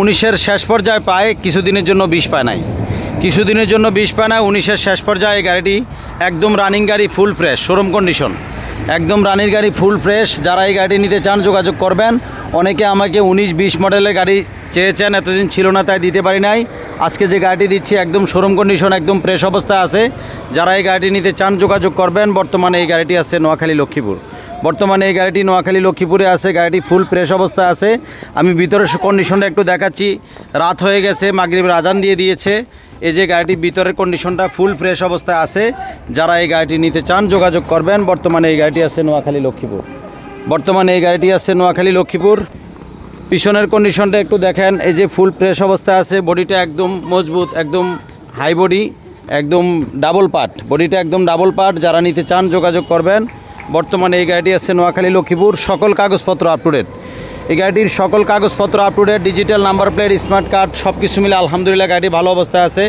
উনিশের শেষ পর্যায়ে পায়, কিছুদিনের জন্য বিষ পায় নাই। কিছুদিনের জন্য বিষ পায় না, উনিশের শেষ পর্যায়ে গাড়িটি একদম রানিং গাড়ি ফুল ফ্রেশ শোরুম কন্ডিশন একদম রানিং গাড়ি ফুল ফ্রেশ যারা এই গাড়ি নিতে চান যোগাযোগ করবেন। অনেকে আমাকে উনিশ, বিশ মডেলের গাড়ি চেয়েছেন, এতদিন ছিল না, তাই দিতে পারি নাই। আজকে যে গাড়িটি দিচ্ছি, একদম শোরুম কন্ডিশন একদম ফ্রেশ অবস্থায় আছে। যারা এই গাড়িটি নিতে চান যোগাযোগ করবেন, বর্তমানে এই গাড়িটি আছে নোয়াখালী লক্ষ্মীপুর বর্তমানে এই গাড়িটি নোয়াখালী, লক্ষ্মীপুরে আছে, গাড়িটি ফুল ফ্রেশ অবস্থায় আছে। আমি ভিতরের কন্ডিশনটা একটু দেখাচ্ছি। রাত হয়ে গেছে, মাগরিবের আজান দিয়ে দিয়েছে। এই যে গাড়িটি ভিতরের কন্ডিশনটা ফুল ফ্রেশ অবস্থায় আছে। যারা এই গাড়িটি নিতে চান, যোগাযোগ করবেন। বর্তমানে এই গাড়িটি আছে নোয়াখালী, লক্ষ্মীপুর। বর্তমানে এই গাড়িটি আছে নোয়াখালী, লক্ষ্মীপুর। পিছনের কন্ডিশনটা একটু দেখেন। এই যে ফুল ফ্রেশ অবস্থায় আছে বডিটা একদম মজবুত, একদম হাই বডি একদম ডাবল পার্ট বডিটা একদম ডাবল পার্ট যারা নিতে চান, যোগাযোগ করবেন। বর্তমানে এই গাড়িটি আছে নোয়াখালী লক্ষ্মীপুর, সকল কাগজপত্র আপ টু ডেট এই গাড়িটির সকল কাগজপত্র up to date digital number plate smart card সব কিছু মিলে আলহামদুলিল্লাহ গাড়িটি ভালো অবস্থায় আছে।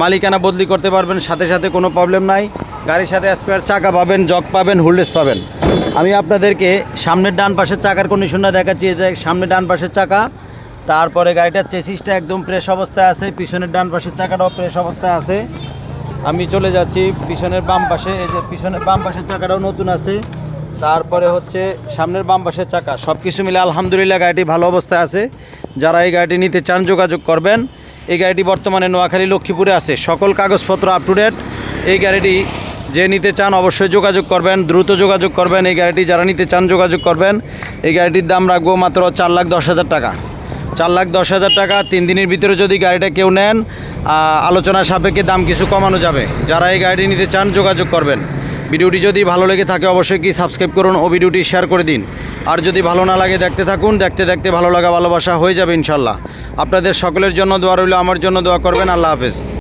মালিকানা বদলি করতে পারবেন, সাথে সাথে কোনো প্রবলেম নাই। গাড়ির সাথে স্পেয়ার চাকা পাবেন জগ পাবেন হুলডেস পাবেন। আমি আপনাদেরকে সামনের ডান পাশের চাকার কন্ডিশনটা দেখাচ্ছি সামনের ডান পাশের চাকা। তারপরে গাড়িটার চেসিসটা একদম ফ্রেশ অবস্থায় আছে, পিছনের ডান পাশের চাকাটাও ফ্রেশ অবস্থায় আছে। আমি চলে যাচ্ছি পিছনের বাম পাশে, এই যে পিছনের বাম পাশের চাকাটাও নতুন আছে। তারপরে হচ্ছে সামনের বাম পাশের চাকা সব কিছু মিলে আলহামদুলিল্লাহ গাড়িটি ভালো অবস্থায় আছে। যারা এই গাড়িটি নিতে চান যোগাযোগ করবেন। এই গাড়িটি বর্তমানে নোয়াখালী লক্ষ্মীপুরে আছে। সকল কাগজপত্র আপ টু ডেট এই গাড়িটি যে নিতে চান অবশ্যই যোগাযোগ করবেন। দ্রুত যোগাযোগ করবেন। এই গাড়িটি যারা নিতে চান যোগাযোগ করবেন। এই গাড়িটির দাম রাখব মাত্র চার লাখ দশ হাজার টাকা। চার লাখ দশ হাজার টাকা। তিন দিনের ভিতরে যদি গাড়িটা কেউ নেন আলোচনা সাপেক্ষে দাম কিছু কমানো যাবে। যারা এই গাড়িটি নিতে চান, যোগাযোগ করবেন। ভিডিওটি যদি ভালো লেগে থাকে, অবশ্যই কি সাবস্ক্রাইব করুন ও ভিডিওটি শেয়ার করে দিন। আর যদি ভালো না লাগে দেখতে থাকুন, দেখতে দেখতে ভালো লাগা ভালোবাসা হয়ে যাবে ইনশাল্লাহ। আপনাদের সকলের জন্য দোয়া রইল, আমার জন্য দোয়া করবেন, আল্লাহ হাফেজ।